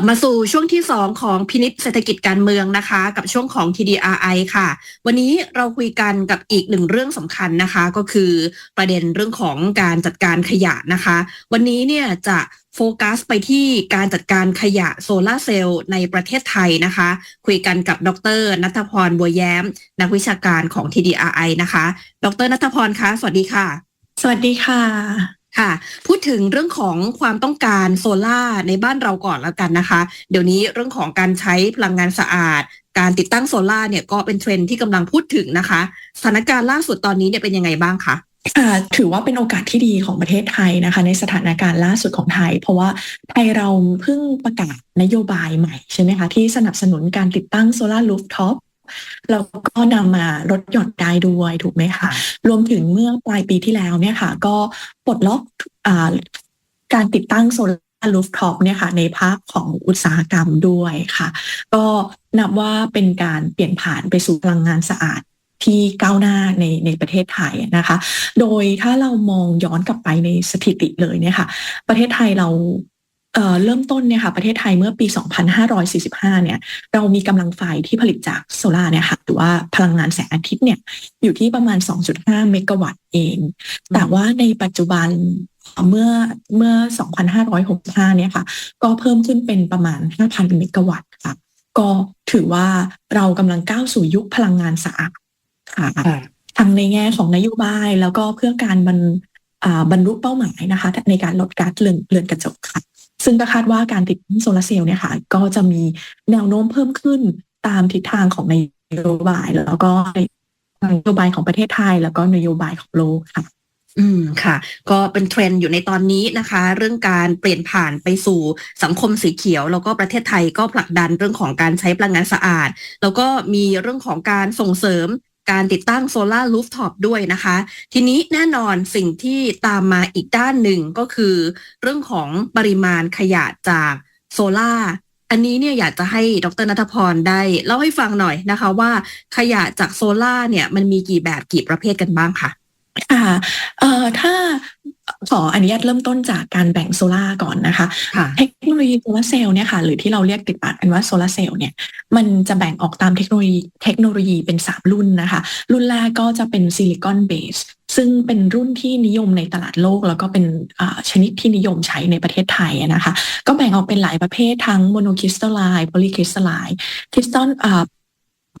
ับมาสู่ช่วงที่ 2 ของพินิษเศรษฐกิจการเมืองนะคะ กับช่วงของ TDRI ค่ะ วันนี้เราคุยกันกับอีกหนึ่งเรื่องสำคัญนะคะ ก็คือประเด็นเรื่องของการจัดการขยะนะคะ วันนี้เนี่ยจะโฟกัสไปที่การจัดการขยะโซลาเซลล์ในประเทศไทยนะคะ คุยกันกับดรนัทพรบัวแย้ม นักวิชาการของ TDRI นะคะ ดรนัทพรคะ สวัสดีค่ะ สวัสดีค่ะ ค่ะ พูดถึงเรื่องของความต้องการโซล่าในบ้านเราก่อนแล้วกันนะคะ เดี๋ยวนี้เรื่องของการใช้พลังงานสะอาด การติดตั้งโซล่าเนี่ยก็เป็นเทรนด์ที่กำลังพูดถึงนะคะสถานการณ์ล่าสุดตอนนี้เนี่ยเป็นยังไงบ้างคะถือว่าเป็นโอกาสที่ดีของประเทศไทยนะคะ ในสถานการณ์ล่าสุดของไทย เพราะว่าไทยเราเพิ่งประกาศนโยบายใหม่ใช่ไหมคะที่สนับสนุนการติดตั้งโซลารูฟท็อป แล้วก็นำมาลดหย่อนได้ด้วยถูกไหมคะรวมถึงเมื่อปลายปีที่แล้วเนี่ยค่ะ ก็ปลดล็อกอ่าการติดตั้งโซลาร์รูฟท็อปเนี่ยค่ะในภาคของอุตสาหกรรมด้วยค่ะ ก็นับว่าเป็นการเปลี่ยนผ่านไปสู่พลังงานสะอาดที่ก้าวหน้าในในประเทศไทยนะคะ โดยถ้าเรามองย้อนกลับไปในสถิติเลยเนี่ยค่ะ ประเทศไทยเรา เอ่อเริ่มต้นเนี่ยค่ะประเทศไทยเมื่อปี 2545 เนี่ยเรามีกำลังไฟที่ผลิตจากโซลาร์เนี่ยค่ะหรือว่าพลังงานแสงอาทิตย์เนี่ยอยู่ที่ประมาณ 2.5 เมกะวัตต์เอง แต่ว่าในปัจจุบันเมื่อเมื่อ 2,565 เนี่ยค่ะ ก็เพิ่มขึ้นเป็นประมาณ 5,000 เมกะวัตต์ค่ะ ก็ถือว่าเรากำลังก้าวสู่ยุคพลังงานสะอาดค่ะทั้งในแง่ของนโยบายแล้วก็เพื่อการบรรบรรลุเป้าหมายนะคะ ในการลดก๊าซเรือนเรือนกระจกค่ะ ซึ่งก็คาดว่าการติดตั้งโซลาร์เซลล์เนี่ยค่ะ ก็จะมีแนวโน้มเพิ่มขึ้นตามทิศทางของนโยบาย แล้วก็นโยบายของประเทศไทย แล้วก็นโยบายของโลกค่ะอืมค่ะ ก็เป็นเทรนด์อยู่ในตอนนี้นะคะ เรื่องการเปลี่ยนผ่านไปสู่สังคมสีเขียว แล้วก็ประเทศไทยก็ผลักดันเรื่องของการใช้พลังงานสะอาด แล้วก็มีเรื่องของการส่งเสริม การติดตั้งโซลารูฟท็อปด้วยนะคะ ทีนี้แน่นอนสิ่งที่ตามมาอีกด้านหนึ่งก็คือ เรื่องของปริมาณขยะจากโซลาอันนี้เนี่ยอยากจะให้ดรนัทพรได้เล่าให้ฟังหน่อยนะคะว่าขยะจากโซลาเนี่ยมันมีกี่แบบกี่ประเภทกันบ้างค่ะ ค่ะเอ่อถ้าขออนุญาตเริ่มต้นจากการแบ่งโซลาร์ก่อนนะคะ เทคโนโลยีโซลาร์เซลล์เนี่ยค่ะหรือที่เราเรียกติดปากกันว่าโซลาร์เซลล์เนี่ยมันจะแบ่งออกตามเทคโนโลยีเทคโนโลยีเป็น 3 รุ่นนะคะ รุ่นแรกก็จะเป็นซิลิคอนเบสซึ่งเป็นรุ่นที่นิยมในตลาดโลก แล้วก็เป็นชนิดที่นิยมใช้ในประเทศไทยนะคะ ก็แบ่งออกเป็นหลายประเภททั้งโมโนคริสตัลไลน์โพลีคริสตัลไลน์คริสตัล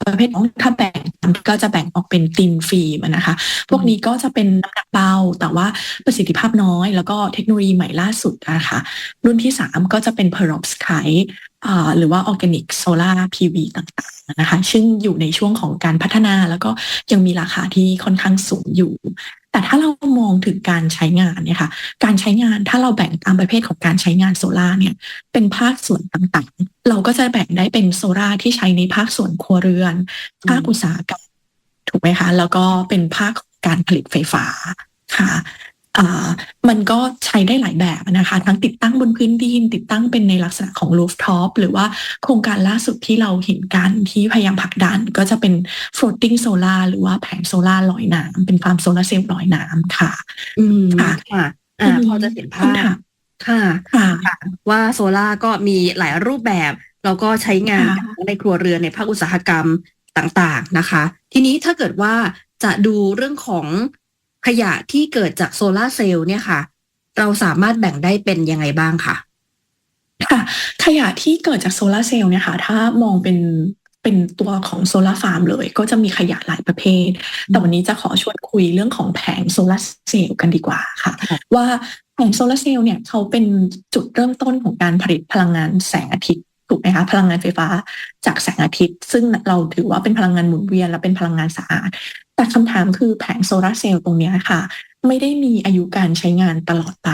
ประเภทของถ้าแบ่งก็จะแบ่งออกเป็นตินฟิล์มนะคะ พวกนี้ก็จะเป็นน้ำหนักเบาแต่ว่าประสิทธิภาพน้อย แล้วก็เทคโนโลยีใหม่ล่าสุดนะคะ รุ่นที่ 3 ก็จะเป็น perovskite หรือว่า organic solar PV ต่างๆนะคะ ซึ่งอยู่ในช่วงของการพัฒนาแล้วก็ยังมีราคาที่ค่อนข้างสูงอยู่ แต่ถ้าเรามองถึงการใช้งานเนี่ยค่ะการใช้งานถ้าเราแบ่งตามประเภทของการใช้งานโซลาเนี่ยเป็นภาคส่วนต่างๆ เราก็จะแบ่งได้เป็นโซลาที่ใช้ในภาคส่วนครัวเรือน ภาคอุตสาหกรรมถูกไหมคะ แล้วก็เป็นภาคการผลิตไฟฟ้าค่ะ มันก็ใช้ได้หลายแบบนะคะ ทั้งติดตั้งบนพื้นดิน ติดตั้งเป็นในลักษณะของรูฟท็อปหรือว่าโครงการล่าสุดที่เราเห็นกันที่พยายามผลักดัน ก็จะเป็น floating solar หรือว่าแผงโซลาลอยน้ำเป็นฟาร์มโซลาเซลล์ลอยน้ำค่ะ อืมค่ะค่ะอ่าพอจะเห็นภาพค่ะค่ะ ว่าโซลาก็มีหลายรูปแบบแล้วก็ใช้งานในครัวเรือนในภาคอุตสาหกรรมต่างๆนะคะ ทีนี้ถ้าเกิดว่าจะดูเรื่องของ ขยะที่เกิดจากโซลาเซลล์เนี่ยค่ะ เราสามารถแบ่งได้เป็นยังไงบ้างคะค่ะ ขยะที่เกิดจากโซลาเซลล์เนี่ยค่ะ ถ้ามองเป็นเป็นตัวของโซลาฟาร์มเลย ก็จะมีขยะหลายประเภท แต่วันนี้จะขอชวนคุยเรื่องของแผงโซลาเซลล์กันดีกว่าค่ะ ว่าแผงโซลาเซลล์เนี่ยเขาเป็นจุดเริ่มต้นของการผลิตพลังงานแสงอาทิตย์ถูกไหมคะพลังงานไฟฟ้าจากแสงอาทิตย์ ซึ่งเราถือว่าเป็นพลังงานหมุนเวียนและเป็นพลังงานสะอาด แต่คำถามคือแผงโซลาเซลล์ตรงนี้ค่ะ ไม่ได้มีอายุการใช้งานตลอดไป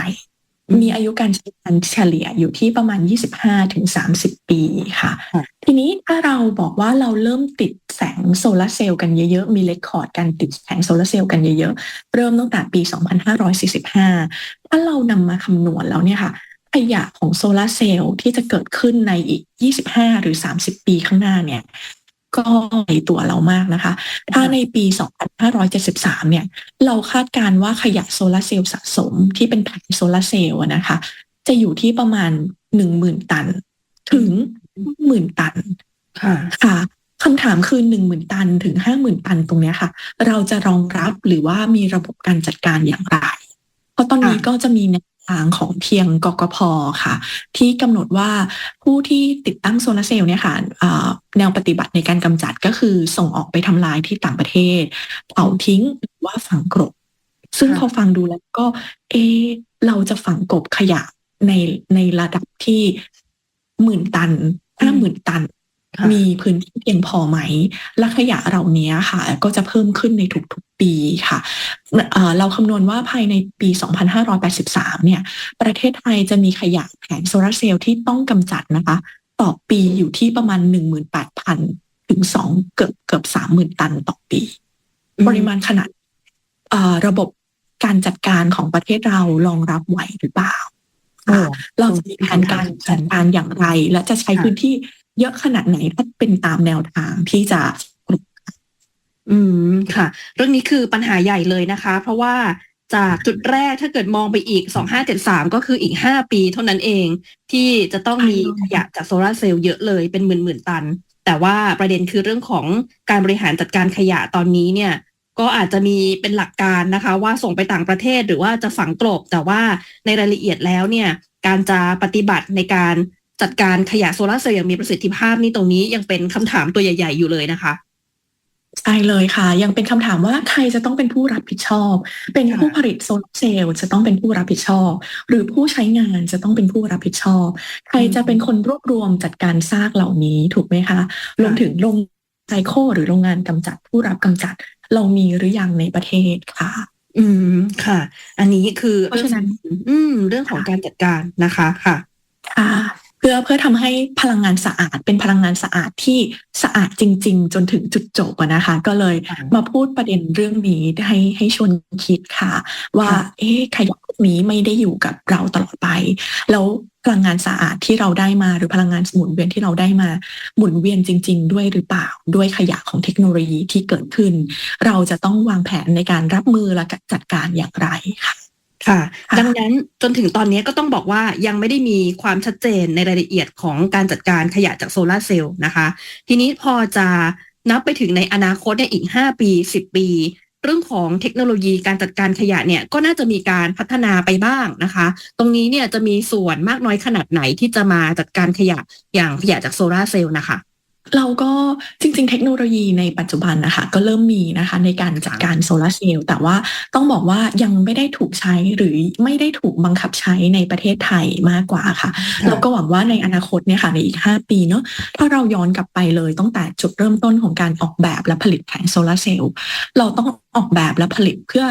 มีอายุการใช้งานเฉลี่ยอยู่ที่ประมาณ 25-30ถึงปีค่ะ ทีนี้ถ้าเราบอกว่าเราเริ่มติดแสงโซลาเซลล์กันเยอะๆ มีเลคคอร์ดการติดแสงโซลาเซลล์กันเยอะๆ เริ่มตั้งแต่ปี 2545 ถ้าเรานำมาคำนวณแล้วเนี่ยค่ะขยะของโซลาเซลล์ที่จะเกิดขึ้นในอีก 25 หรือ 30 ปีข้างหน้าเนี่ย ก็ในตัวเรามากนะคะ ถ้าในปี 2573 เนี่ย เราคาดการว่าขยะโซลาเซลล์สะสมที่เป็นแผงโซลาเซลล์นะคะ จะอยู่ที่ประมาณ 10,000 ตัน ถึงหมื่นตันค่ะค่ะคำถามคือหนึ่งหมื่นตันถึงห้าหมื่นตันตรงเนี้ยค่ะ เราจะรองรับหรือว่ามีระบบการจัดการอย่างไร เพราะตอนนี้ค่ะก็จะมีแนว ทางของเพียงกกพค่ะ ที่กำหนดว่าผู้ที่ติดตั้งโซลาร์เซลล์เนี่ยค่ะอ่าแนวปฏิบัติในการกำจัดก็คือส่งออกไปทำลายที่ต่างประเทศเผาทิ้งหรือว่าฝังกลบซึ่งค่ะพอฟังดูแล้วก็ เอะเราจะฝังกลบขยะในในระดับที่หมื่นตันห้าหมื่นตันค่ะ มีพื้นที่เพียงพอไหมและขยะเหล่านี้ค่ะ ก็จะเพิ่มขึ้นในทุกๆปีค่ะเอ่อเราคำนวณว่าภายในปี 2583 เนี่ย ประเทศไทยจะมีขยะแผงโซลาร์เซลล์ที่ต้องกำจัดนะคะ ต่อปีอยู่ที่ประมาณ 18,000 ถึง 2 เกือบเกือบ 30,000 ตันต่อปี ปริมาณขนาดเอ่อระบบการจัดการของประเทศเรารองรับไหวหรือเปล่าโอ้เราจะมีแผนการจัดการอย่างไร และจะใช้ค่ะพื้นที่ เยอะขนาดไหนถ้าเป็นตามแนวทางที่จะอืมค่ะ เรื่องนี้คือปัญหาใหญ่เลยนะคะ เพราะว่าจากจุดแรกถ้าเกิดมองไปอีก 2573 ก็คืออีก 5 ปีเท่านั้นเองที่จะต้องมีใช่ขยะจากโซลาร์เซลล์เยอะเลยเป็นหมื่นๆตัน แต่ว่าประเด็นคือเรื่องของการบริหารจัดการขยะตอนนี้เนี่ย ก็อาจจะมีเป็นหลักการนะคะ ว่าส่งไปต่างประเทศหรือว่าจะฝังกลบ แต่ว่าในรายละเอียดแล้วเนี่ย การจะปฏิบัติในการ จัดการขยะโซลาร์เซลล์อย่างมีประสิทธิภาพนี่ตรงนี้ยังเป็นคำถามตัวใหญ่ ๆ อยู่เลยนะคะใช่เลยค่ะ ยังเป็นคำถามว่าใครจะต้องเป็นผู้รับผิดชอบ เป็นผู้ผลิตโซลาร์เซลล์จะต้องเป็นผู้รับผิดชอบ หรือผู้ใช้งานจะต้องเป็นผู้รับผิดชอบ ใครจะเป็นคนรวบรวมจัดการซากเหล่านี้ถูกไหมคะรวมถึงโรงไซโคหรือโรงงานกำจัดผู้รับกำจัด เรามีหรือยังในประเทศค่ะ อืมค่ะ อันนี้คือเพราะฉะนั้น อืม เรื่องของการจัดการนะคะค่ะค่ะ เพื่อเพื่อทำให้พลังงานสะอาดเป็นพลังงานสะอาดที่สะอาดจริง ๆ จนถึงจุดจบอะนะคะ ก็เลยค่ะมาพูดประเด็นเรื่องนี้ให้ให้ชวนคิดค่ะ ว่าค่ะเอ๊ะขยะพวกนี้ไม่ได้อยู่กับเราตลอดไป แล้วพลังงานสะอาดที่เราได้มาหรือพลังงานหมุนเวียนที่เราได้มาหมุนเวียนจริง ๆ ด้วยหรือเปล่า ด้วยขยะของเทคโนโลยีที่เกิดขึ้น เราจะต้องวางแผนในการรับมือและจัดการอย่างไรค่ะ ค่ะค่ะ ดังนั้นจนถึงตอนนี้ก็ต้องบอกว่ายังไม่ได้มีความชัดเจนในรายละเอียดของการจัดการขยะจากโซลาร์เซลล์นะคะ ทีนี้พอจะนับไปถึงในอนาคตเนี่ยอีก 5 ปี 10 ปี เรื่องของเทคโนโลยีการจัดการขยะเนี่ยก็น่าจะมีการพัฒนาไปบ้างนะคะ ตรงนี้เนี่ยจะมีส่วนมากน้อยขนาดไหนที่จะมาจัดการขยะอย่างขยะจากโซลาร์เซลล์นะคะ เราก็จริง ๆ เทคโนโลยีในปัจจุบันนะคะ ก็เริ่มมีนะคะในการจัดการโซลาร์เซลล์แต่ว่าต้องบอกว่ายังไม่ได้ถูกใช้หรือไม่ได้ถูกบังคับใช้ในประเทศไทยมากกว่าค่ะ เราก็หวังว่าในอนาคตเนี่ยค่ะในอีก 5 ปีเนาะถ้าเราย้อนกลับไปเลยตั้งแต่จุดเริ่มต้นของการออกแบบและผลิตแผงโซลาร์เซลล์เราต้องออกแบบและผลิตเพื่อ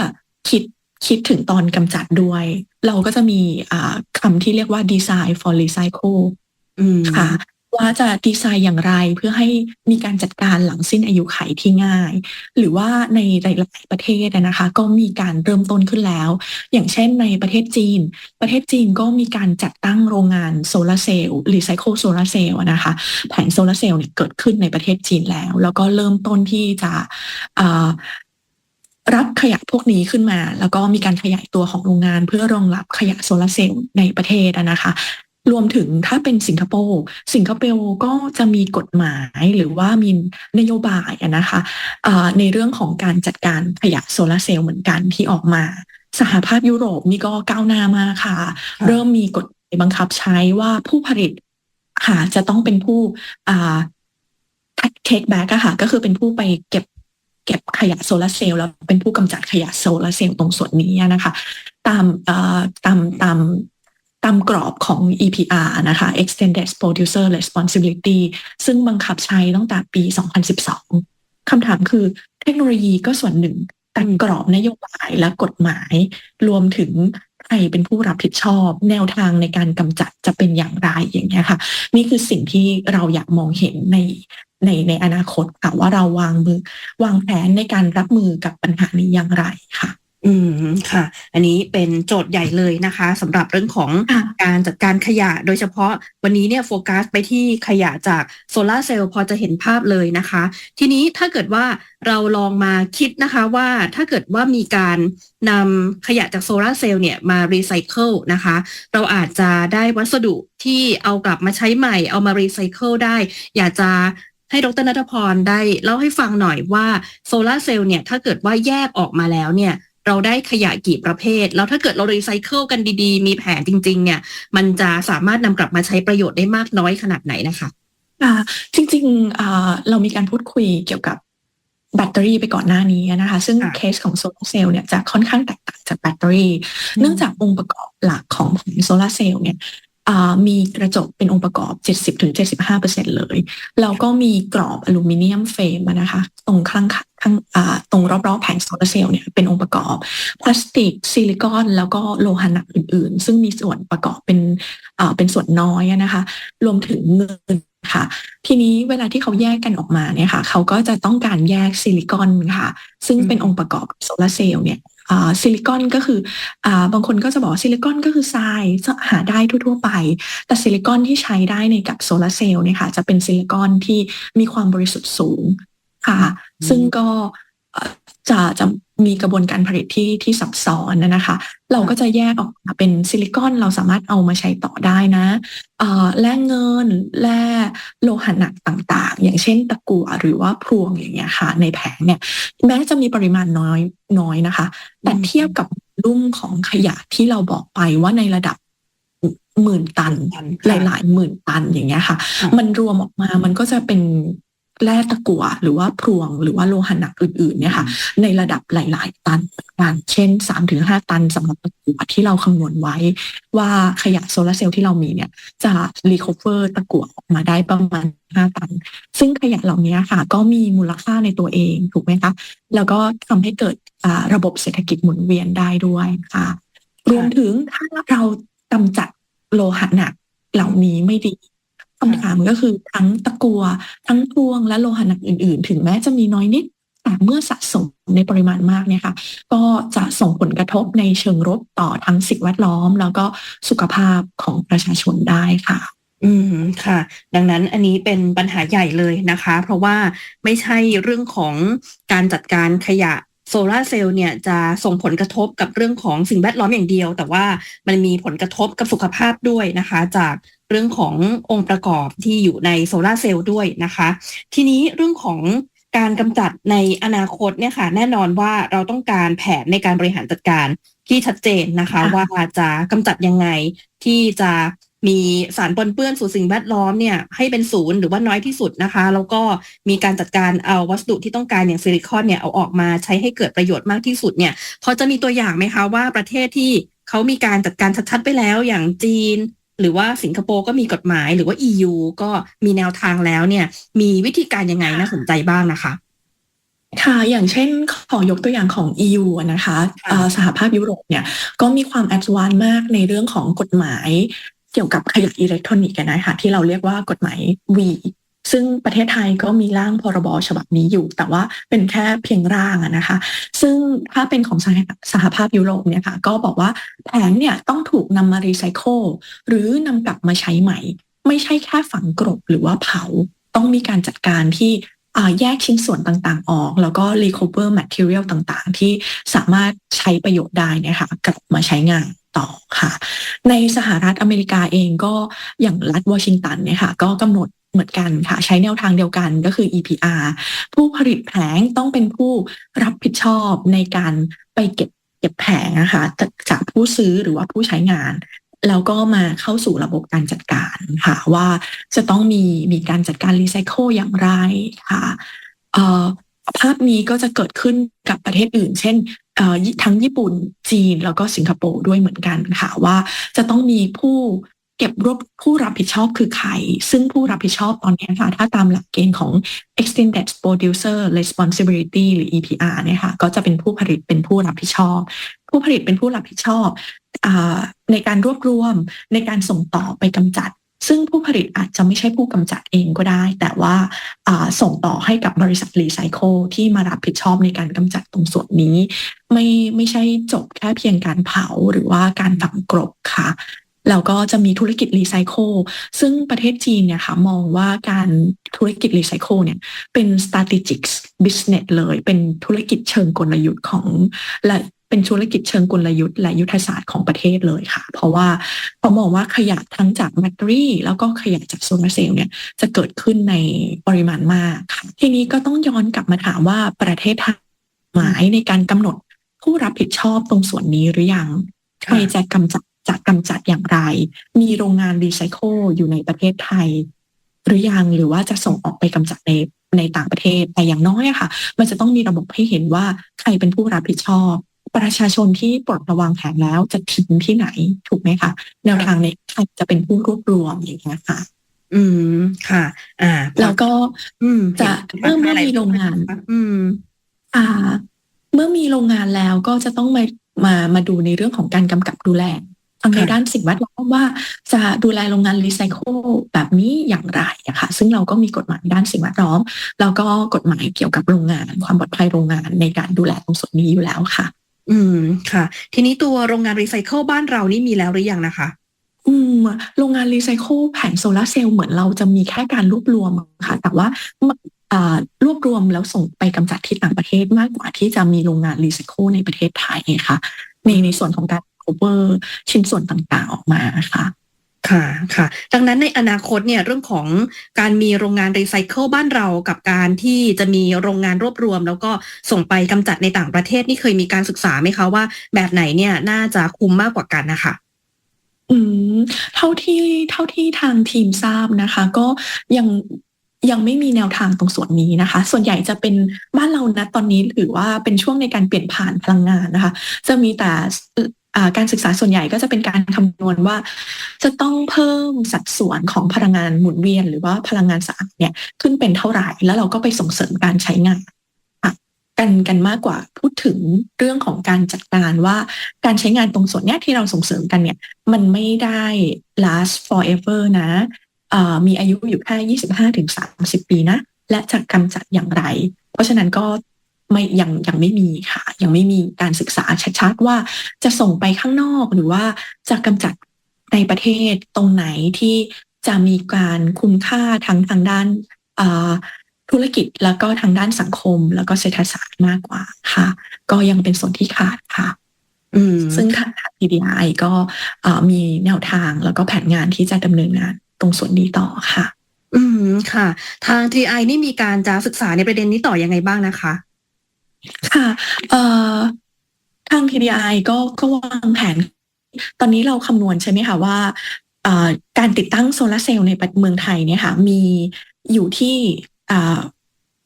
คิดคิดถึงตอนกำจัดด้วย เราก็จะมีอ่าคำที่เรียกว่า design for recycle อืมค่ะ ว่าจะดีไซน์อย่างไรเพื่อให้มีการจัดการหลังสิ้นอายุไขที่ง่าย หรือว่าในหลายๆประเทศนะคะ ก็มีการเริ่มต้นขึ้นแล้ว อย่างเช่นในประเทศจีน ประเทศจีนก็มีการจัดตั้งโรงงานโซลาร์เซลล์รีไซเคิลโซลาร์เซลล์นะคะแผงโซลาร์เซลล์เนี่ยเกิดขึ้นในประเทศจีนแล้ว แล้วก็เริ่มต้นที่จะรับขยะพวกนี้ขึ้นมา แล้วก็มีการขยายตัวของโรงงานเพื่อรองรับขยะโซลาร์เซลล์ในประเทศนะคะ รวมถึงถ้าเป็นสิงคโปร์สิงคโปร์ก็จะมีกฎหมายหรือว่ามีนโยบายอะนะคะอ่าในเรื่องของการจัดการขยะโซลาร์เซลล์เหมือนกันที่ออกมา สหภาพยุโรปนี่ก็ก้าวหน้ามากค่ะ เริ่มมีกฎหมายบังคับใช้ว่าผู้ผลิตค่ะจะต้องเป็นผู้อ่า take back อะค่ะ ก็คือเป็นผู้ไปเก็บเก็บขยะโซลาร์เซลล์แล้วเป็นผู้กำจัดขยะโซลาร์เซลล์ตรงส่วนนี้นะคะ ตามเอ่อตามตาม ตามกรอบของ EPR นะคะ Extended Producer Responsibility ซึ่งบังคับใช้ตั้งแต่ปี 2012 คำถามคือเทคโนโลยีก็ส่วนหนึ่ง แต่กรอบนโยบายและกฎหมาย รวมถึงใครเป็นผู้รับผิดชอบ แนวทางในการกำจัดจะเป็นอย่างไรอย่างเงี้ยค่ะ นี่คือสิ่งที่เราอยากมองเห็นในในในอนาคตค่ะว่าเราวางมือวางแผนในการรับมือกับปัญหานี้อย่างไรค่ะ อืมค่ะ อันนี้เป็นโจทย์ใหญ่เลยนะคะสำหรับเรื่องของค่ะการจัดการขยะ โดยเฉพาะวันนี้เนี่ยโฟกัสไปที่ขยะจากโซลาร์เซลล์พอจะเห็นภาพเลยนะคะ ทีนี้ถ้าเกิดว่าเราลองมาคิดนะคะว่าถ้าเกิดว่ามีการนำขยะจากโซลาร์เซลล์เนี่ยมารีไซเคิลนะคะ เราอาจจะได้วัสดุที่เอากลับมาใช้ใหม่เอามารีไซเคิลได้ อยากจะให้ดรนัทพรได้เล่าให้ฟังหน่อยว่าโซลาร์เซลล์เนี่ยถ้าเกิดว่าแยกออกมาแล้วเนี่ย เราได้ขยะกี่ประเภท แล้วถ้าเกิดเรารีไซเคิลกันดีๆ มีแผนจริง ๆ เนี่ย มันจะสามารถนำกลับมาใช้ประโยชน์ได้มากน้อยขนาดไหนนะคะอ่าจริงๆอ่าเรามีการพูดคุยเกี่ยวกับแบตเตอรี่ไปก่อนหน้านี้นะคะ ซึ่งค่ะเคสของโซลาร์เซลล์เนี่ยจะค่อนข้างแตกต่างจากแบตเตอรี่ เนื่องจากองค์ประกอบหลักของแผงโซลาร์เซลล์เนี่ยอ่า มีกระจกเป็นองค์ประกอบ 70-75%เลย แล้วก็มีกรอบอลูมิเนียมเฟรมนะคะ ตรงข้างข้างตรงรอบๆแผงโซลาร์เซลล์เนี่ยเป็นองค์ประกอบ พลาสติก ซิลิคอน แล้วก็โลหะหนักอื่นๆ ซึ่งมีส่วนประกอบเป็นเป็นส่วนน้อยนะคะ รวมถึงเงินค่ะ ทีนี้เวลาที่เขาแยกกันออกมาเนี่ยค่ะ เขาก็จะต้องการแยกซิลิคอนค่ะ ซึ่งเป็นองค์ประกอบโซลาร์เซลล์เนี่ย ซิลิคอนก็คืออ่าบางคนก็จะบอกว่าซิลิคอนก็คือทรายหาได้ทั่ว ๆ ไป แต่ซิลิคอนที่ใช้ได้ในกับโซลาร์เซลล์เนี่ยค่ะจะเป็นซิลิคอนที่มีความบริสุทธิ์สูงค่ะอืมซึ่งก็เอ่อจะจะ มีกระบวนการผลิตที่ที่ซับซ้อนนะนะคะ เราก็จะแยกออกมาเป็นซิลิคอนเราสามารถเอามาใช้ต่อได้นะเอ่อแร่เงินแร่โลหะหนักต่างๆ อย่างเช่นตะกั่วหรือว่าพรวงอย่างเงี้ยค่ะ ในแผงเนี่ย แม้จะมีปริมาณน้อยน้อยนะคะ แต่อืมเทียบกับรุ่มของขยะที่เราบอกไปว่าในระดับหมื่นตันหลายๆหมื่นตันอย่างเงี้ยค่ะค่ะ มันรวมออกมามันก็จะเป็น แร่ตะกั่วหรือว่าพรวงหรือว่าโลหะหนักอื่นๆเนี่ยค่ะ ในระดับหลาย ๆ ตันเหมือนกันเช่น 3-5 ตันสำหรับตะกั่วที่เราคำนวณไว้ ว่าขยะโซลาร์เซลล์ที่เรามีเนี่ย จะรีคอเวอร์ตะกั่วออกมาได้ประมาณ 5 ตัน ซึ่งขยะเหล่านี้ค่ะ ก็มีมูลค่าในตัวเองถูกไหมคะ แล้วก็ทำให้เกิดอ่าระบบเศรษฐกิจหมุนเวียนได้ด้วยค่ะ รวมถึงถ้าเรากำจัดโลหะหนักเหล่านี้ไม่ดีคำถามก็คือทั้งตะกัว ทั้งพวงและโลหะหนักอื่น ๆ ถึงแม้จะมีน้อยนิดแต่เมื่อสะสมในปริมาณมากเนี่ยค่ะ ก็จะส่งผลกระทบในเชิงลบต่อทั้งสิ่งแวดล้อม แล้วก็สุขภาพของประชาชนได้ค่ะ อืมค่ะ ดังนั้นอันนี้เป็นปัญหาใหญ่เลยนะคะ เพราะว่าไม่ใช่เรื่องของการจัดการขยะโซลาร์เซลล์เนี่ยจะส่งผลกระทบกับเรื่องของสิ่งแวดล้อมอย่างเดียว แต่ว่ามันมีผลกระทบกับสุขภาพด้วยนะคะ จาก เรื่องขององค์ประกอบที่อยู่ในโซลาร์เซลล์ด้วยนะคะ ทีนี้เรื่องของการกำจัดในอนาคตเนี่ยค่ะ แน่นอนว่าเราต้องการแผนในการบริหารจัดการที่ชัดเจนนะคะค่ะว่าจะกำจัดยังไงที่จะมีสารปนเปื้อนสู่สิ่งแวดล้อมเนี่ยให้เป็นศูนย์หรือว่าน้อยที่สุดนะคะ แล้วก็มีการจัดการเอาวัสดุที่ต้องการอย่างซิลิคอนเนี่ยเอาออกมาใช้ให้เกิดประโยชน์มากที่สุดเนี่ยพอจะมีตัวอย่างไหมคะว่าประเทศที่เขามีการจัดการชัดๆไปแล้วอย่างจีน หรือว่าสิงคโปร์ก็มีกฎหมายหรือว่า EU ก็มีแนวทางแล้วเนี่ย มีวิธีการยังไงน่าสนใจบ้างนะคะ ค่ะ อย่างเช่นขอยกตัวอย่างของ EU อะนะคะค่ะเอ่อสหภาพยุโรปเนี่ย ก็มีความแอดวานซ์มากในเรื่องของกฎหมายเกี่ยวกับขยะอิเล็กทรอนิกส์อะนะคะที่เราเรียกว่ากฎหมาย V ซึ่งประเทศไทยก็มีร่างพรบฉบับนี้อยู่ แต่ว่าเป็นแค่เพียงร่างนะคะ ซึ่งถ้าเป็นของสหสหภาพยุโรปเนี่ยค่ะก็บอกว่าแผงเนี่ยต้องถูกนำมารีไซเคิลหรือนำกลับมาใช้ใหม่ ไม่ใช่แค่ฝังกลบหรือว่าเผาต้องมีการจัดการที่แยกชิ้นส่วนต่างๆ ออก แล้วก็ recover material ต่างๆ ที่สามารถใช้ประโยชน์ได้นะคะกลับมาใช้งานต่อค่ะ ในสหรัฐอเมริกาเองก็อย่างรัฐวอชิงตันเนี่ยค่ะก็กำหนด เหมือนกันค่ะ ใช้แนวทางเดียวกันก็คือ EPR ผู้ผลิตแผงต้องเป็นผู้รับผิดชอบในการไปเก็บเก็บแผงนะคะจากผู้ซื้อหรือว่าผู้ใช้งานแล้วก็มาเข้าสู่ระบบการจัดการค่ะว่าจะต้องมีมีการจัดการรีไซเคิลอย่างไรค่ะภาพนี้ก็จะเกิดขึ้นกับประเทศอื่น เช่นทั้งญี่ปุ่นจีนแล้วก็สิงคโปร์ด้วยเหมือนกันค่ะว่าจะต้องมีผู้ เก็บรวบผู้รับผิดชอบคือใคร ซึ่งผู้รับผิดชอบตอนนี้ค่ะ ถ้าตามหลักเกณฑ์ของ extended producer responsibility หรือ EPR เนี่ยค่ะ ก็จะเป็นผู้ผลิตเป็นผู้รับผิดชอบ ผู้ผลิตเป็นผู้รับผิดชอบอในการรวบรวมในการส่งต่อไปกำจัด ซึ่งผู้ผลิตอาจจะไม่ใช่ผู้กำจัดเองก็ได้ แต่ว่าส่งต่อให้กับบริษัทรีไซเคิลที่มารับผิดชอบในการกำจัดตรงส่วนนี้ ไม่ไม่ใช่จบแค่เพียงการเผาหรือว่าการฝังกลบค่ะ แล้วก็จะมีธุรกิจรีไซเคิลซึ่งประเทศจีนเนี่ยค่ะมองว่าการธุรกิจรีไซเคิลเนี่ยเป็น strategic business เลยเป็นธุรกิจเชิงกลยุทธ์ของและเป็นธุรกิจเชิงกลยุทธ์และยุทธศาสตร์ของประเทศเลยค่ะ เพราะว่าเขามองว่าขยะทั้งจากแบตเตอรี่ แล้วก็ขยะจากโซลาร์เซลล์เนี่ยจะเกิดขึ้นในปริมาณมากค่ะทีนี้ก็ต้องย้อนกลับมาถามว่าประเทศไทยหมายในการกำหนดผู้รับผิดชอบตรงส่วนนี้หรือยังใครจะกำจัด จะกำจัดอย่างไร มีโรงงานรีไซเคิลอยู่ในประเทศไทย หรือยังหรือว่าจะส่งออกไปกำจัดในในต่างประเทศแต่อย่างน้อยอะค่ะ มันจะต้องมีระบบให้เห็นว่าใครเป็นผู้รับผิดชอบ ประชาชนที่ปลดระวางแผนแล้วจะทิ้งที่ไหนถูกไหมคะแนวทางในใครจะเป็นผู้รวบรวมอย่างเงี้ยค่ะ อืมค่ะ อ่า แล้วก็อืมจะเมื่อเมื่อมีโรงงาน อืม อ่า เมื่อมีโรงงานแล้วก็จะต้องมามามาดูในเรื่องของการกำกับดูแลทาง ในด้านสิ่งแวดล้อมว่าจะดูแลโรงงานรีไซเคิลแบบนี้อย่างไรอะค่ะซึ่งเราก็มีกฎหมายด้านสิ่งแวดล้อม แล้วก็กฎหมายเกี่ยวกับโรงงาน ความปลอดภัยโรงงานในการดูแลตรงส่วนนี้อยู่แล้วค่ะ อืมค่ะ ทีนี้ตัวโรงงานรีไซเคิลบ้านเรานี่มีแล้วหรือยังนะคะอืมโรงงานรีไซเคิลแผงโซลาเซลล์เหมือนเราจะมีแค่การรวบรวมค่ะ แต่ว่ารวบรวมแล้วส่งไปกำจัดที่ต่างประเทศมากกว่าที่จะมีโรงงานรีไซเคิลในประเทศไทยค่ะในในส่วนของการ cover ชิ้นส่วนต่างๆออกมาค่ะค่ะค่ะดังนั้นในอนาคตเนี่ยเรื่องของการมีโรงงานรีไซเคิลบ้านเรากับการที่จะมีโรงงานรวบรวม แล้วก็ส่งไปกำจัดในต่างประเทศนี่เคยมีการศึกษาไหมคะว่า แบบไหนเนี่ยน่าจะคุ้มมากกว่ากันนะคะอืมเท่าที่เท่าที่ทางทีมทราบนะคะ ก็ยังยังไม่มีแนวทางตรงส่วนนี้นะคะ ส่วนใหญ่จะเป็นบ้านเรานะตอนนี้หรือว่าเป็นช่วงในการเปลี่ยนผ่านพลังงานนะคะ จะมีแต่ การศึกษาส่วนใหญ่ก็จะเป็นการคำนวณว่า จะต้องเพิ่มสัดส่วนของพลังงานหมุนเวียน หรือว่าพลังงานสะอาดเนี่ยขึ้นเป็นเท่าไหร่ แล้วเราก็ไปส่งเสริมการใช้งานกันกันมากกว่าพูดถึงเรื่องของการจัดการว่าการใช้งานตรงส่วนเนี้ยที่เราส่งเสริมกันเนี่ย มันไม่ได้ last forever นะมีอายุอยู่แค่ 25ถึง30 ปีนะ และจะกำจัดอย่างไร เพราะฉะนั้นก็ ไม่ยังยังไม่มีค่ะ ยังไม่มีการศึกษาชัดๆว่าจะส่งไปข้างนอกหรือว่าจะกำจัดในประเทศตรงไหนที่จะมีการคุ้มค่าทั้งทางด้านธุรกิจแล้วก็ทางด้านสังคมแล้วก็เศรษฐศาสตร์มากกว่าค่ะ ก็ยังเป็นส่วนที่ขาดค่ะซึ่งทาง TDI ก็มีแนวทางแล้วก็แผนงานที่จะดำเนินงานตรงส่วนนี้ต่อค่ะ อืมค่ะ ทาง TDI นี่มีการจะศึกษาในประเด็นนี้ต่อยังไงบ้างนะคะ ค่ะเอ่อทาง TDI ก็ก็วางแผน ตอนนี้เราคำนวณใช่ไหมคะว่าการติดตั้งโซลาเซลล์ในเมืองไทยเนี่ยค่ะมีอยู่ที่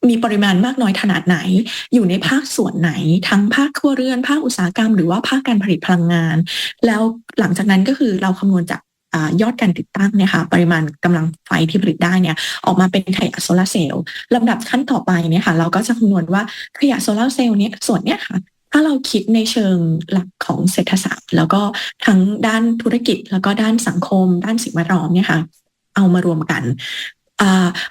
มีปริมาณมากน้อยขนาดไหน อยู่ในภาคส่วนไหน ทั้งภาคครัวเรือน ภาคอุตสาหกรรม หรือว่าภาคการผลิตพลังงาน แล้วหลังจากนั้นก็คือเราคำนวณจาก ยอดการติดตั้งเนี่ยค่ะปริมาณกำลังไฟที่ผลิตได้เนี่ยออกมาเป็นขยะโซลาเซลล์ลำดับขั้นต่อไปเนี่ยค่ะเราก็จะคำนวณว่าขยะโซลาเซลล์เนี่ยส่วนเนี่ยค่ะถ้าเราคิดในเชิงหลักของเศรษฐศาสตร์ แล้วก็ทั้งด้านธุรกิจ แล้วก็ด้านสังคม ด้านสิ่งแวดล้อมเนี่ยค่ะเอามารวมกัน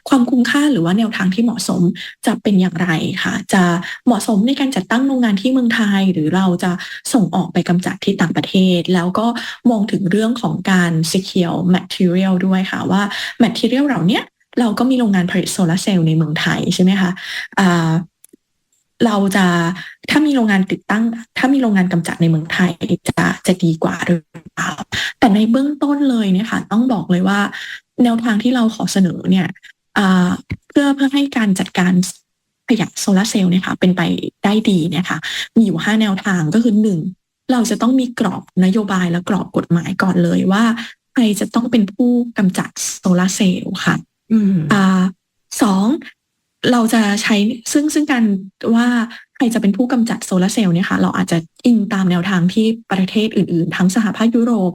ความคุ้มค่าหรือว่าแนวทางที่เหมาะสมจะเป็นอย่างไรคะจะเหมาะสมในการจัดตั้งโรงงานที่เมืองไทย หรือเราจะส่งออกไปกำจัดที่ต่างประเทศ แล้วก็มองถึงเรื่องของการ secure material ด้วยค่ะว่า material เหล่านี้เราก็มีโรงงานผลิตโซลาเซลล์ในเมืองไทยใช่ไหมคะเราจะถ้ามีโรงงานติดตั้ง ถ้ามีโรงงานกำจัดในเมืองไทยจะจะดีกว่าหรือเปล่าแต่ในเบื้องต้นเลยเนี่ยค่ะต้องบอกเลยว่า แนวทางที่เราขอเสนอเนี่ยเพื่อเพื่อให้การจัดการขยะโซลาเซลล์เนี่ยค่ะเป็นไปได้ดีเนี่ยค่ะมีอยู่ห้าแนวทางก็คือหนึ่งเราจะต้องมีกรอบนโยบายและกรอบกฎหมายก่อนเลยว่าใครจะต้องเป็นผู้กำจัดโซลาเซลล์ค่ะอ่าสองเราจะใช้ซึ่งซึ่งการว่า ใครจะเป็นผู้กำจัดโซลาเซลล์เนี่ยค่ะเราอาจจะอิงตามแนวทางที่ประเทศอื่นๆ ทั้งสหภาพยุโรป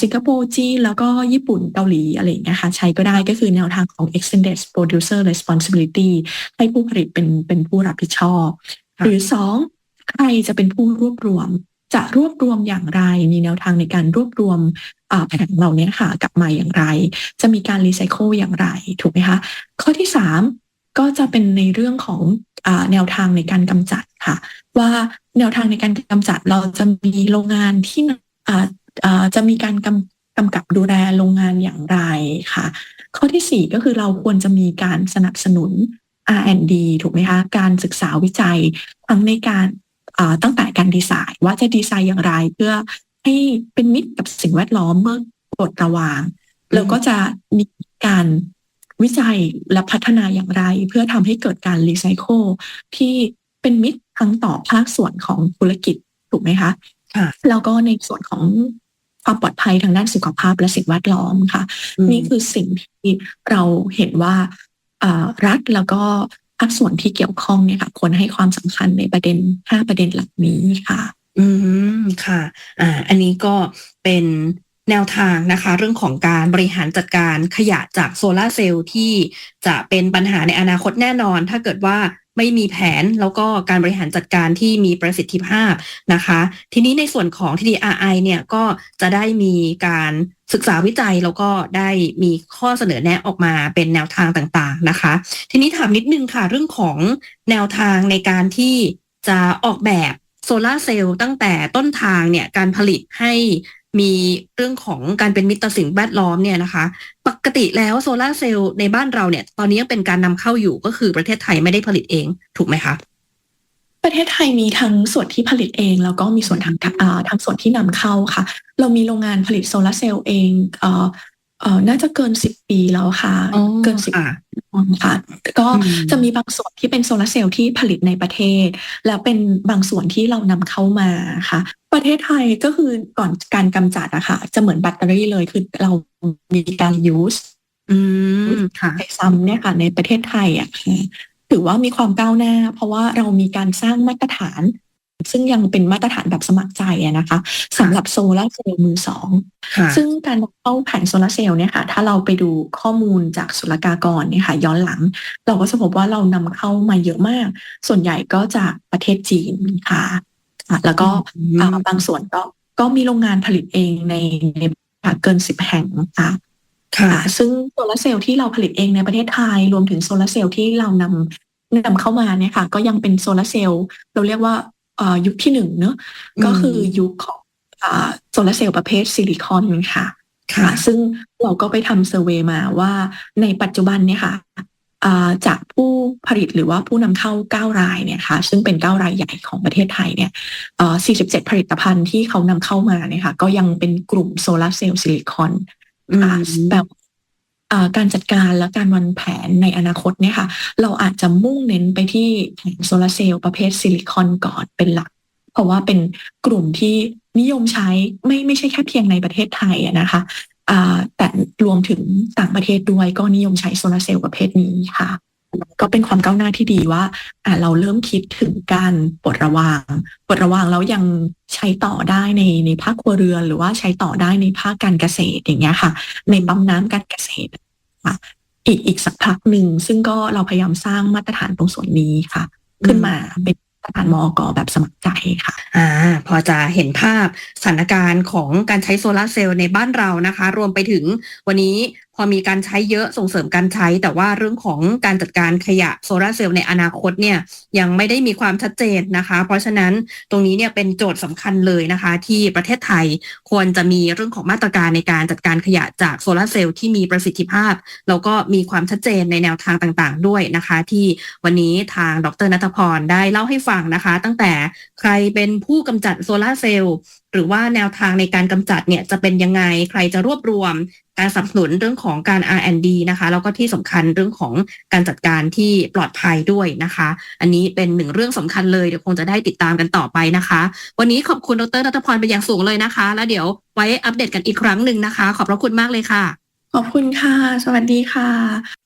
สิงคโปร์จีนแล้วก็ญี่ปุ่นเกาหลีอะไรอย่างเงี้ยค่ะใช้ก็ได้ก็คือแนวทางของ extended producer responsibility ให้ผู้ผลิตเป็นเป็นผู้รับผิดชอบ หรือสองใครจะเป็นผู้รวบรวม จะรวบรวมอย่างไร มีแนวทางในการรวบรวมอ่าแผงเหล่านี้ค่ะกลับมาอย่างไร จะมีการรีไซเคิลอย่างไร ถูกไหมคะ ข้อที่สาม ก็จะเป็นในเรื่องของอแนวทางในการกำจัดค่ะ ว่าแนวทางในการกำจัดเราจะมีโรงงานที่จะมีการกำกำกับดูแลโรงงานอย่างไรค่ะ ข้อที่สี่ก็คือเราควรจะมีการสนับสนุน R&D ถูกไหมคะการศึกษาวิจัยทั้งในการตั้งแต่การดีไซน์ ว่าจะดีไซน์อย่างไรเพื่อให้เป็นมิตรกับสิ่งแวดล้อมเมื่อกดระวาง แล้วก็จะมีการ วิจัยและพัฒนาอย่างไร เพื่อทำให้เกิดการรีไซเคิลที่เป็นมิตรทั้งต่อภาคส่วนของธุรกิจถูกไหมคะค่ะแล้วก็ในส่วนของความปลอดภัยทางด้านสุขภาพและสิ่งแวดล้อมค่ะ นี่คือสิ่งที่เราเห็นว่ารัฐแล้วก็ภาคส่วนที่เกี่ยวข้องเนี่ยค่ะควรให้ความสำคัญในประเด็นห้าประเด็นหลักนี้ค่ะ อืมค่ะ อ่า อันนี้ก็เป็น แนวทางนะคะ เรื่องของการบริหารจัดการขยะจากโซลาเซลล์ที่จะเป็นปัญหาในอนาคตแน่นอน ถ้าเกิดว่าไม่มีแผนแล้วก็การบริหารจัดการที่มีประสิทธิภาพนะคะ ทีนี้ในส่วนของ TDRI เนี่ยก็จะได้มีการศึกษาวิจัยแล้วก็ได้มีข้อเสนอแนะออกมาเป็นแนวทางต่างๆนะคะ ทีนี้ถามนิดนึงค่ะเรื่องของแนวทางในการที่จะออกแบบโซลาเซลล์ตั้งแต่ต้นทางเนี่ยการผลิตให้ มีเรื่องของการเป็นมิตรสิ่งแวดล้อมเนี่ยนะคะ ปกติแล้วโซลาเซลล์ในบ้านเราเนี่ย ตอนนี้ยังเป็นการนำเข้าอยู่ก็คือประเทศไทยไม่ได้ผลิตเอง ถูกไหมคะประเทศไทยมีทั้งส่วนที่ผลิตเอง แล้วก็มีส่วนทางทั้งส่วนที่นำเข้าค่ะ เรามีโรงงานผลิตโซลาเซลล์เอง เอ่อเอ่อน่าจะเกินสิบปีแล้วค่ะ เกินสิบค่ะก็จะมีบางส่วนที่เป็นโซลาเซลล์ที่ผลิตในประเทศ แล้วเป็นบางส่วนที่เรานำเข้ามาค่ะ ประเทศไทยก็คือก่อนการกำจัดอะค่ะ จะเหมือนแบตเตอรี่เลยคือเรามีการ use อืมค่ะไซ้ำเนี่ยค่ะ ในประเทศไทยอะถือว่ามีความก้าวหน้า เพราะว่าเรามีการสร้างมาตรฐาน ซึ่งยังเป็นมาตรฐานแบบสมัครใจนะคะสำหรับโซลาเซลล์มือสองซึ่งการเข้าแผงโซลาเซลล์เนี่ยค่ะถ้าเราไปดูข้อมูลจากศุลกากรเนี่ยค่ะย้อนหลัง เราก็จะพบว่าเรานำเข้ามาเยอะมาก ส่วนใหญ่ก็จากประเทศจีนค่ะแล้วก็บางส่วนก็ก็มีโรงงานผลิตเองในในเกินสิบแห่งค่ะค่ะซึ่งโซลาเซลล์ที่เราผลิตเองในประเทศไทย รวมถึงโซลาเซลล์ที่เรานำนำเข้ามาเนี่ยค่ะ ก็ยังเป็นโซลาเซลล์เราเรียกว่า ยุคที่หนึ่งเนอะก็คือยุคของโซลาเซลล์ประเภทซิลิคอนค่ะค่ะ ซึ่งเราก็ไปทำเซอร์เวยมาว่าในปัจจุบันเนี่ยค่ะจากผู้ผลิตหรือว่าผู้นำเข้าเก้ารายเนี่ยค่ะซึ่งเป็นเก้ารายใหญ่ของประเทศไทยเนี่ย47 ผลิตภัณฑ์ที่เขานำเข้ามาเนี่ยค่ะก็ยังเป็นกลุ่มโซลาเซลล์ซิลิคอนแบบ การจัดการและการวางแผนในอนาคตเนี่ยค่ะเราอาจจะมุ่งเน้นไปที่แผงโซลาเซลล์ประเภทซิลิคอนก่อนเป็นหลัก เพราะว่าเป็นกลุ่มที่นิยมใช้ไม่ไม่ใช่แค่เพียงในประเทศไทยนะคะแต่รวมถึงต่างประเทศด้วยก็นิยมใช้โซลาเซลล์ประเภทนี้ค่ะ ก็เป็นความก้าวหน้าที่ดีว่าเราเริ่มคิดถึงการปลดระวางปลดระวางแล้วยังใช้ต่อได้ในในภาคครัวเรือน หรือว่าใช้ต่อได้ในภาคการเกษตรอย่างเงี้ยค่ะ ในปั๊มน้ำการเกษตรอีกอีกสักพักหนึ่ง ซึ่งก็เราพยายามสร้างมาตรฐานตรงส่วนนี้ค่ะ ขึ้นมาเป็นมาตรฐานมอกแบบสมัครใจค่ะ อ่า พอจะเห็นภาพสถานการณ์ของการใช้โซลาเซลล์ในบ้านเรานะคะ รวมไปถึงวันนี้พอมีการใช้เยอะส่งเสริมการใช้ แต่ว่าเรื่องของการจัดการขยะโซลาเซลล์ในอนาคตเนี่ยยังไม่ได้มีความชัดเจนนะคะ เพราะฉะนั้นตรงนี้เนี่ยเป็นโจทย์สำคัญเลยนะคะ ที่ประเทศไทยควรจะมีเรื่องของมาตรการในการจัดการขยะจากโซลาเซลล์ที่มีประสิทธิภาพ แล้วก็มีความชัดเจนในแนวทางต่างๆ ด้วยนะคะ ที่วันนี้ทางดรนัทพรได้เล่าให้ฟังนะคะ ตั้งแต่ใครเป็นผู้กำจัดโซลาเซลล์ หรือว่าแนวทางในการกำจัดเนี่ยจะเป็นยังไงใครจะรวบรวมการสนับสนุนเรื่องของการ R&D นะคะแล้วก็ที่สำคัญเรื่องของการจัดการที่ปลอดภัยด้วยนะคะ อันนี้เป็นหนึ่งเรื่องสำคัญเลยเดี๋ยวคงจะได้ติดตามกันต่อไปนะคะ วันนี้ขอบคุณดรนัทพรเป็นอย่างสูงเลยนะคะ แล้วเดี๋ยวไว้อัปเดตกันอีกครั้งหนึ่งนะคะ ขอบพระคุณมากเลยค่ะ ขอบคุณค่ะ สวัสดีค่ะ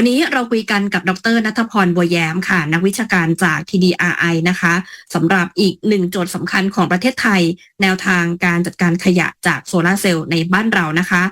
วันนี้เราคุยกันกับดรนัทพรบัวแย้มค่ะ นักวิชาการจาก TDRI นะคะสำหรับอีกหนึ่งโจทย์สำคัญของประเทศไทย แนวทางการจัดการขยะจากโซลาเซลล์ในบ้านเรานะคะ